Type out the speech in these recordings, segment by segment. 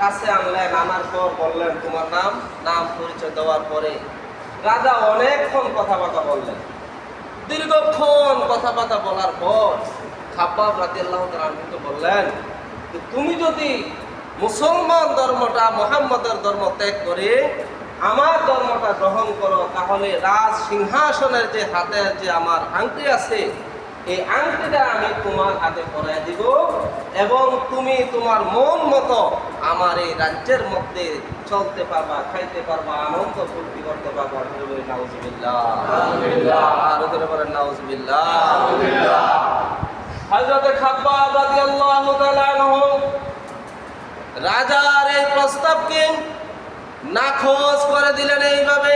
কাছে আনলেন আনার পর বললেন, তোমার নাম নাম পরিচয় দেওয়ার পরে রাজা অনেকক্ষণ কথাবার্তা বললেন। দীর্ঘক্ষণ কথাবার্তা বলার পর খাব্বাব রাদিয়াল্লাহু তাআলা আনহুকে বললেন তুমি যদি মুসলমান ধর্মটা, মোহাম্মদের ধর্ম ত্যাগ করে আমার ধর্মটা গ্রহণ করো, তাহলে রাজ সিংহাসনের যে হাতে যে আমার আংটি আছে এই আংটিটা আমি তোমার হাতে পরাই দিব এবং তুমি তোমার মন মতো আমার এই রাজ্যের মধ্যে চলতে পারবা খাইতে পারবা আনন্দ ফুর্তি করতে পারবা। নাউজুবিল্লাহ। আর ধরে বলেন নাউজুবিল্লাহ। হযরত খাব্বাব রাদিয়াল্লাহু তাআলা রাজার এই প্রস্তাবকে নাখোশ করে দিলেন এইভাবে।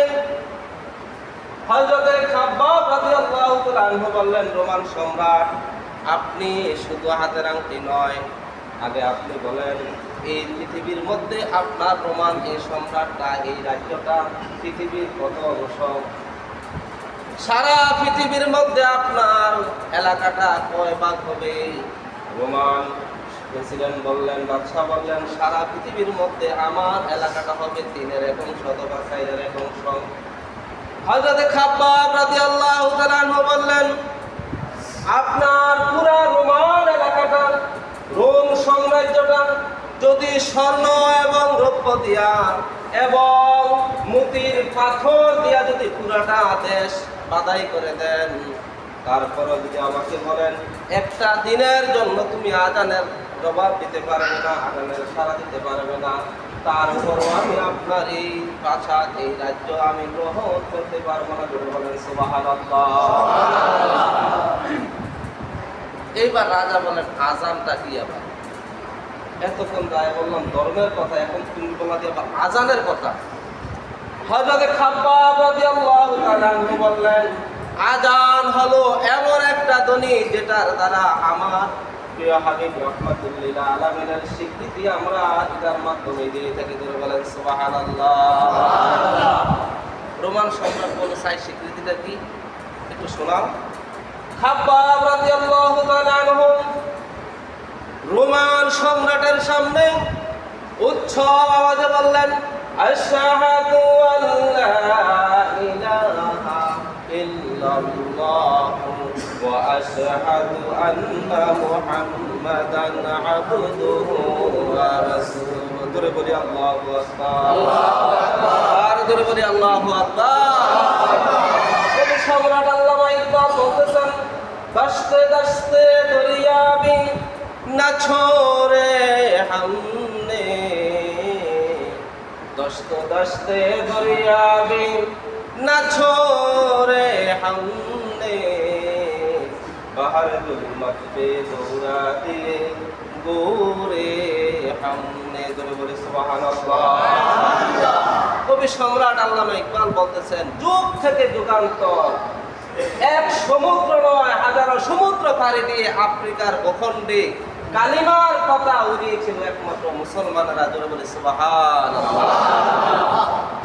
হযরত খাব্বাব রাদিয়াল্লাহু তাআলা বললেন, রোমান সম্রাট, আপনি শুধু হাতের আংটি নয়। আগে আপনি বলেন, এই পৃথিবীর মধ্যে আপনার রোমান, এই সম্রাটটা এই রাজ্যটা পৃথিবীর কত অংশ? সারা পৃথিবীর মধ্যে আপনার এলাকাটা কয় ভাগ হবে? রোমান প্রেসিডেন্ট বললেন, বাদশাহ বললেন, সারা পৃথিবীর মধ্যে আমার এলাকাটা হবে তিনের এক অংশ অথবা চাইরের এক অংশ। হজরতে খাব্বাব তাআলা আনহু বললেন, আপনার পুরা রোমান এলাকাটা, রোম সাম্রাজ্যটা যদি স্বর্ণ এবং রৌপ্য দিয়া এবং মুতির পাথর দিয়া যদি পুরাটা দেশ বাদাই করে দেন তারপরে যদি আমাকে বলেন, একটা দিনের জন্য তুমি আজানের জবাব দিতে পারবে না, আজানের সারা দিতে পারবে না তারপরও আমি আপনার এই প্রাসাদ এই রাজ্য আমি গ্রহণ করতে পারব না। বলেন এইবার রাজা বলেন আজানটা কি আবার? এতক্ষণ দায় বললাম, ধর্মের কথা, এখন তুমি বলা দিয়ে আবার আজানের কথা। তাআলা বললেন আজান হলো এমন একটা ধ্বনি যেটার দ্বারা আমার প্রিয় হাবিব রহমাতুল্লিল আলামিনের স্বীকৃতি আমরা এটার মাধ্যমে দিয়ে থাকি ধরে বলেন, সুবহানাল্লাহ। রোমান সম্রাট বলে চাই স্বীকৃতিটা কি? একটু শোনাও। রোমান সম্রাটের সামনে উচ্চ আওয়াজে বললেন, আশহাদু وأشهد أن محمدا عبده ورسوله. দূরে বলি আল্লাহ আর দূরে বলি আল্লাহ সম্রাট আল্লামা ইকবাল বলতেছেন দশতে দশতে দরিয়াবি না হামনে। দরিয়াবি না ছোরে হামনে। বাহার গুলমত পে দৌড়াতে গৌরে হামনে ধরে বলে কবি সম্রাট আল্লামা ইকবাল বলতেছেন যুগ থেকে যুগান্তর এক সমুদ্র নয় হাজারো সমুদ্র পাড়ি দিয়ে আফ্রিকার ভূখণ্ডে কালিমার কথা উড়িয়েছিল একমাত্র মুসলমানরা ধরে বলে সুবাহান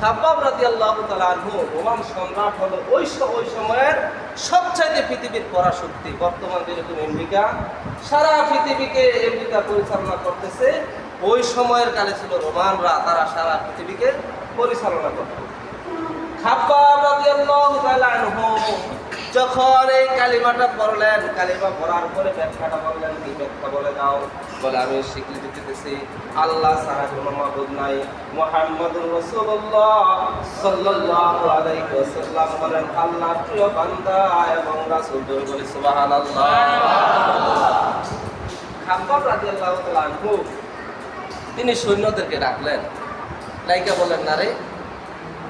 খাব্বাব রাজি আল্লাহ তালু রোমান সম্রাট হলো ওই ওই সময়ের সবচেয়ে সবচাইতে পৃথিবীর পরা শক্তি বর্তমান যেরকম আমেরিকা সারা পৃথিবীকে আমেরিকা পরিচালনা করতেছে, ওই সময়ের কালে ছিল রোমানরা, তারা সারা পৃথিবীকে পরিচালনা করত। খাপ্পা যখন এই কালিমাটা পড়লেন, কালিমা পড়ার পরে ব্যাখ্যাটা বললেন কি ব্যাখ্যা বলে দাও। বলে, আমি স্বীকৃতি দিতেছি, আল্লাহ ছাড়া কোনো মাবুদ নাই। মুহাম্মাদুর রাসূলুল্লাহ সাল্লাল্লাহু আলাইহি বলেন, আল্লাহ প্রিয় বান্দা এবং রাসূল বলে, সুবহানাল্লাহ। খাব্বাব রাদিয়াল্লাহু তাআলা তিনি সৈন্যদেরকে ডাকলেন। লাইকা বলেন, না রে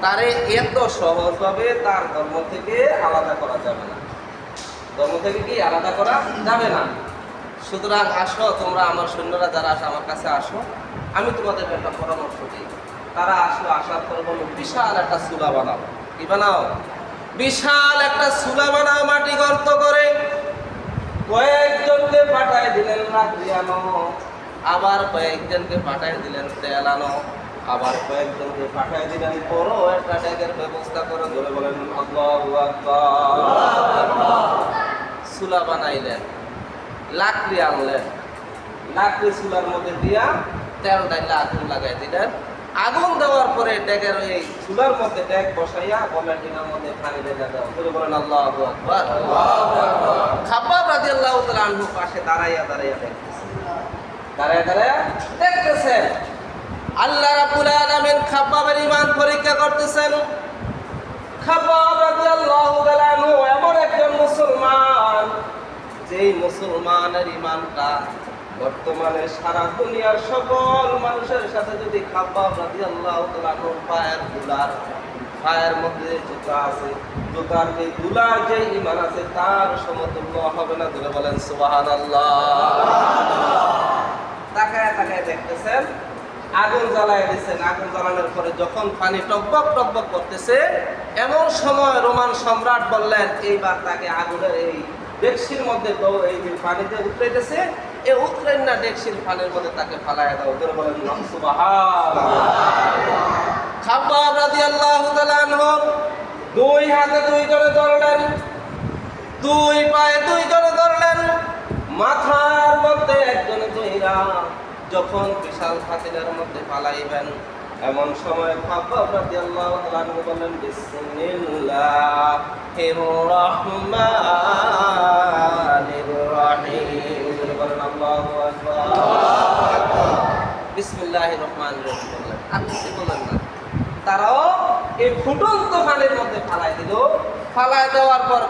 তারে এত সহজভাবে তার ধর্ম থেকে আলাদা করা যাবে না। ধর্ম থেকে কি আলাদা করা যাবে না? সুতরাং আসো, তোমরা আমার সৈন্যরা যারা আসো, আমার কাছে আসো। আমি তোমাদের একটা পরামর্শ দিই। তারা আসলো আসার পর বলল বিশাল একটা চুলা বানাও কি বানাও? বিশাল একটা চুলা বানাও, মাটি গর্ত করে। কয়েকজনকে পাঠায় দিলেন রাত্রি আনো আবার কয়েকজনকে পাঠায় দিলেন তেল আনো আবার কয়েকজনকে পাঠায় দিলেন। বড় একটা ডেকের ব্যবস্থা করে ধরে বলেন, আল্লাহু চুলা বানাইলেন, লাকড়ি আনলেন। লাকড়ি চুলার মধ্যে দিয়া তেল ডাইলা আগুন লাগাই দিলেন। আগুন দেওয়ার পরে ডেগের ওই চুলার মধ্যে ডেক বসাইয়া বলেন এটার মধ্যে পানি ঢেলে দাও। করে বলেন, আল্লাহ খাব্বাব তাআলা আনহু পাশে দাঁড়াইয়া দাঁড়াইয়া দেখতেছে। দাঁড়াইয়া দাঁড়াইয়া আল্লাহ আলামিন খাব্বাবের ইমান পরীক্ষা করতেছেন। এমন একজন মুসলমান, যেই মুসলমানের ঈমানটা বর্তমানে সারা দুনিয়ার সকল মানুষের সাথে যদি খাব্বাব তাআলা আনহুর পায়ের দুলার, পায়ের মধ্যে জুতা আছে, জুতার যে দুলার যে ঈমান আছে তার সমতুল্য হবে না ধরে বলেন সুবহানাল্লাহ। তাকায় তাকায় দেখতেছেন আগুন জ্বালায় দিচ্ছেন আগুন জ্বালানোর পরে যখন পানি টকবক টকবক করতেছে, এমন সময় রোমান সম্রাট বললেন, এইবার তাকে আগুনের এই ডেকসির মধ্যে এই পানিতে উতরাইতেছে এই উতরাইন না ডেকসির পানির মধ্যে তাকে ফালায় দাও। ওদের বলেন খাব্বাব রাদিয়াল্লাহু তাআলা দুই হাতে দুই করে ধরলেন, দুই পায়ে দুই করে ধরলেন, মাথার মধ্যে একজনে দুইরা যখন বিশাল ফাতিলের মধ্যে পালাইবেন, এমন সময় বলেন, আল্লাহু আকবার। বিসমিল্লাহির রহমানির রহিম বললেন। আপনি কি বলেন না। তারাও এই ফুটন্ত পানির মধ্যে ফালাই দিল। ফালাই দেওয়ার পর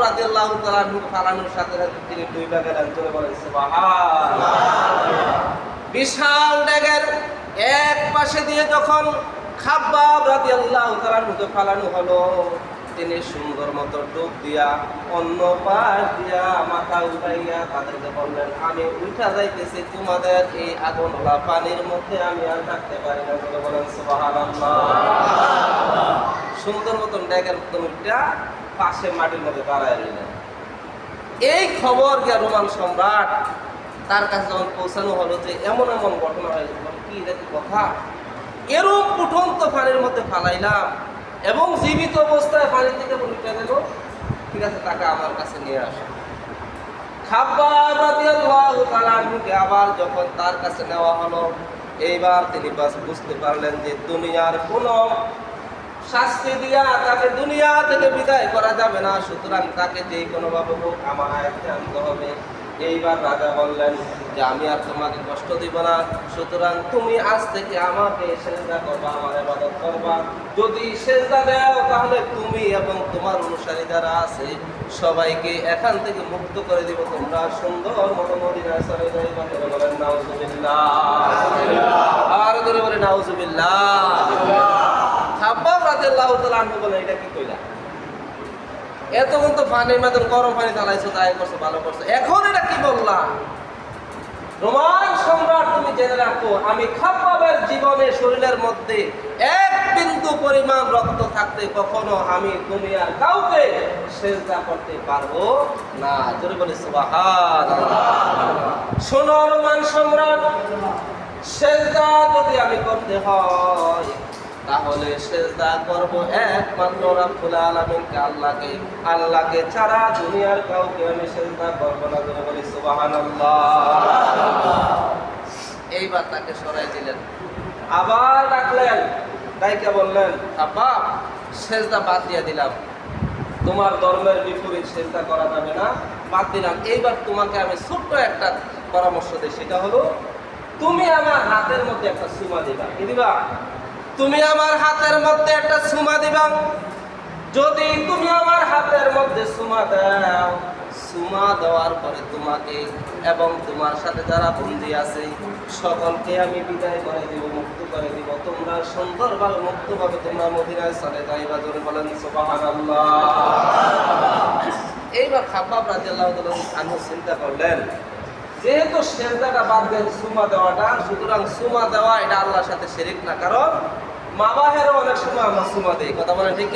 রাদিয়াল্লাহু তাআলা আনহু ফালানোর সাথে সাথে তিনি দুই ভাগে চলে বলেন বিশাল ড্যাগের এক পাশে দিয়ে যখন খাব্বাব তাআলা আনহুকে ফালানো হলো, তিনি সুন্দর মতো ডুব দিয়া, অন্য পাশ দিয়া মাথা উঠাইয়া তাদেরকে বললেন, আমি উঠা যাইতেছি, তোমাদের এই আগুনওয়ালা পানির মধ্যে আমি আর থাকতে পারি না। বলে বলেন সুন্দর মতন ড্যাগের মতন উঠা পাশে মাটির মধ্যে দাঁড়ায় রইলেন। এই খবর গিয়া রোমান সম্রাট তার কাছে যখন পৌঁছানো হলো যে এমন এমন ঘটনা হয়েছে বলে, কি এটা কথা? এরূপ ফুটন্ত পানির মধ্যে ফালাইলাম এবং জীবিত অবস্থায় পানি থেকে উল্টে গেল ঠিক আছে তাকে আমার কাছে নিয়ে আসো। আবার যখন তার কাছে নেওয়া হলো এইবার তিনি বাস বুঝতে পারলেন যে দুনিয়ার কোনো শাস্তি দিয়া তাকে দুনিয়া থেকে বিদায় করা যাবে না। সুতরাং তাকে যে কোনোভাবে হোক আমার আয়ত্তে আনতে হবে। এইবার রাজা বললেন যে, আমি আর তোমাকে কষ্ট দিব না। সুতরাং তুমি আজ থেকে আমাকে সেজদা করবা, আমার ইবাদত করবা। যদি সেজদা দাও, তাহলে তুমি এবং তোমার অনুসারী যারা আছে, সবাইকে এখান থেকে মুক্ত করে দিব। তোমরা সুন্দর মতো মদিনায় চলে বলেন, নাউজুবিল্লাহ। আর করে বলে নাউজুবিল্লাহ। বলে এটা কি কইলা? এতক্ষণ তো পানির মধ্যে গরম পানি ঢালাইছো তাই করছ, ভালো করছ। এখন এটা কি বললাম রোমান সম্রাট, তুমি জেনে রাখো, আমি জীবনে শরীরের মধ্যে এক বিন্দু পরিমাণ রক্ত থাকতে কখনো আমি কাউকে সেজদা করতে পারব না। জোরে বলি শোনো রোমান সম্রাট, সেজদা যদি আমি করতে হয় তাহলে সেজদা করব একমাত্র রাব্বুল আলামিনকে আল্লাহকে। আল্লাহকে ছাড়া দুনিয়ার কাউকে আমি সেজদা করব না জোরে বলি সুবহানাল্লাহ। এইবার তাকে সরাই দিলেন। আবার ডাকলেন। ডাইকে বললেন? আব্বা, সেজদা বাদ দিয়ে দিলাম। তোমার ধর্মের বিপরীত চিন্তা করা যাবে না, বাদ দিলাম। এইবার তোমাকে আমি ছোট্ট একটা পরামর্শ দিই, সেটা হলো, তুমি আমার হাতের মধ্যে একটা সুমা দিবা। কি দিবা? তুমি আমার হাতের মধ্যে একটা সুমা দিবা। যদি তুমি আমার হাতের মধ্যে সুমা দাও, সুমা দেওয়ার পরে তোমাকে এবং তোমার সাথে যারা বন্দি আছে, সকলকে আমি বিদায় করে দিব, মুক্ত করে দিব। তোমরা সুন্দরভাবে, মুক্তভাবে তোমরা মদিনায় চলে যাইবা জোরে বলেন এইবার খাব্বাব রাদিয়াল্লাহু তাআলা চিন্তা করলেন, যেহেতু সেজদাটা বাদ দেন সুমা দেওয়াটা, সুতরাং সুমা দেওয়া এটা আল্লাহর সাথে শেরিক না, কারণ অনেক সময় সুমা কথা বলেন ঠিক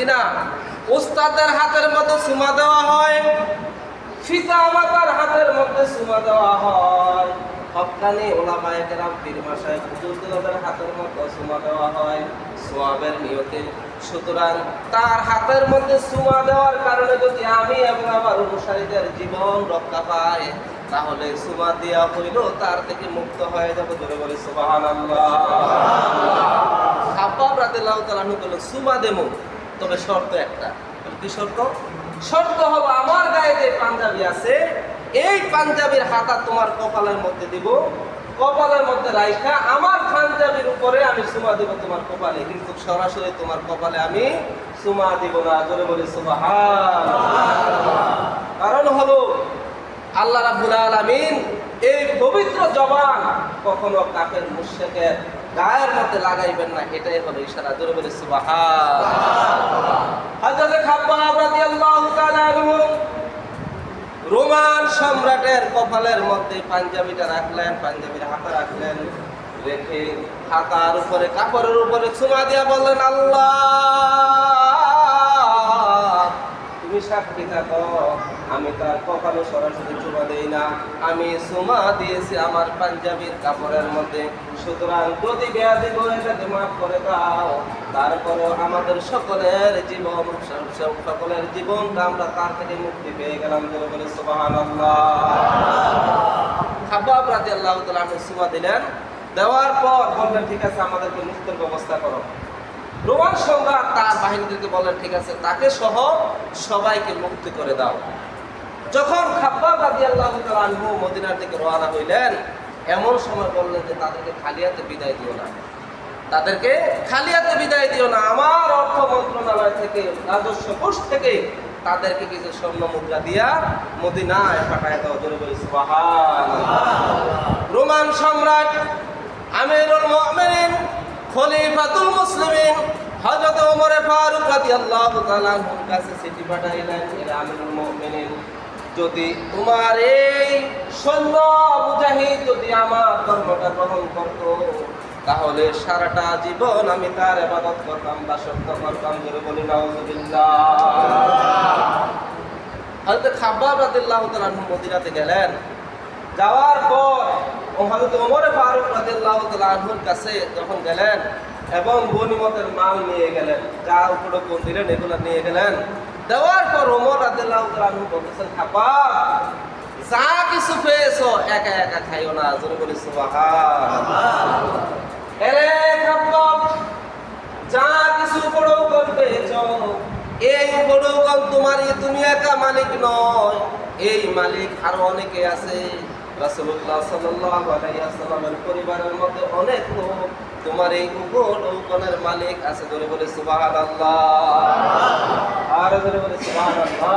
উস্তাদের হাতের মধ্যে দেওয়া হয় মাতার হাতের মধ্যে দেওয়া হয়। হাতের মধ্যে দেওয়া হয়, সোয়াবের নিয়তে। সুতরাং তার হাতের মধ্যে সুমা দেওয়ার কারণে যদি আমি এবং আমার অনুসারীদের জীবন রক্ষা পায় তাহলে সুমা দেওয়া হইল তার থেকে মুক্ত হয়ে যাবে ধরে বলে সুবাহান খাব্বাব রাদিয়াল্লাহু তাআলা আনহু বলল সুমা দেমু তবে শর্ত একটা। কি শর্ত? শর্ত হলো আমার গায়ে যে পাঞ্জাবি আছে, এই পাঞ্জাবির হাতা তোমার কপালের মধ্যে দিব। কপালের মধ্যে রাইখা আমার পাঞ্জাবির উপরে আমি সুমা দিব তোমার কপালে। কিন্তু সরাসরি তোমার কপালে আমি সুমা দিব না। জোরে বলি সুবহান কারণ হলো, আল্লাহ রাব্বুল আলামিন এই পবিত্র জবান কখনো কাফের মুশরিকের গায়ের মধ্যে লাগাইবেন না, এটাই হলো ইশারা। জোরে বলে রোমান সম্রাটের কপালের মধ্যে পাঞ্জাবিটা রাখলেন, পাঞ্জাবির হাতা রাখলেন, রেখে হাতার উপরে, কাপড়ের উপরে চুমা দিয়া বললেন, আল্লাহ, তুমি সাক্ষী থাকো। আমি তার কখনো সরাসরি চুমা দেই না। আমি চুমা দিয়েছি আমার পাঞ্জাবির কাপড়ের মধ্যে। সুতরাং যদি বেয়াদি করে থাকে মাফ করে দাও তারপরে আমাদের সকলের জীবন, সকলের জীবনটা আমরা তার থেকে মুক্তি পেয়ে গেলাম বলে বলে সুবাহান খাবাব রাতে আল্লাহ তালা সুমা দিলেন। দেওয়ার পর বললেন, ঠিক আছে, আমাদেরকে মুক্তের ব্যবস্থা করো। রোমান সম্রাট তার বাহিনীদেরকে বললেন, ঠিক আছে, তাকে সহ সবাইকে মুক্তি করে দাও। যখন খাব্বাব রাদি আল্লাহ আনহু মদিনার দিকে রওনা হইলেন, এমন সময় বললেন যে, তাদেরকে খালিয়াতে বিদায় দিও না। তাদেরকে খালিয়াতে বিদায় দিও না। আমার অর্থ মন্ত্রণালয় থেকে, রাজস্ব কোষ থেকে তাদেরকে কিছু স্বর্ণ মুদ্রা দিয়া মদিনায় পাঠায় দাও। রোমান সম্রাট আমিরুল মুমিনিন, খলিফাতুল মুসলিমিন, হযরত ওমর ফারুক রাদিয়াল্লাহু তাআলা কাছে চিঠি পাঠাইলেন। আমিরুল মুমিনিন। যদি তোমার এই সৈন্য মুজাহিদ যদি আমার ধর্মটা গ্রহণ করত, তাহলে সারাটা জীবন আমি তার ইবাদত করতাম, দাসত্ব করতাম, জোরে বলি হযরত খাব্বাব রাদিয়াল্লাহু তাআলা মদিনাতে গেলেন। যাওয়ার পর ও হযরত ওমর ফারুক রাদিয়াল্লাহু তাআলা আনহুর কাছে যখন গেলেন এবং গনিমতের মাল নিয়ে গেলেন যা উপরে দিলেন এগুলো নিয়ে গেলেন দেওয়ার পর ওমর আনহু বলতেছেন খাবা যা কিছু পেয়েছ, একা একা খাইও না। জোরে খাব্বাব যা কিছু উপরৌকন পেয়েছ, এই উপরৌকন তোমার তুমি একা মালিক নয়। এই মালিক আরও অনেকে আছে। আলাইহি ওয়াসাল্লামের পরিবারের মধ্যে অনেক লোক তোমার এই উপরৌকনের মালিক আছে ধরে বলে সুবহানাল্লাহ। আর ধরে বলে সুবহানাল্লাহ।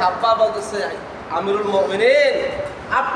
খাপ্পা বলতেছে, আমিরুল মুমিনিন, আপনি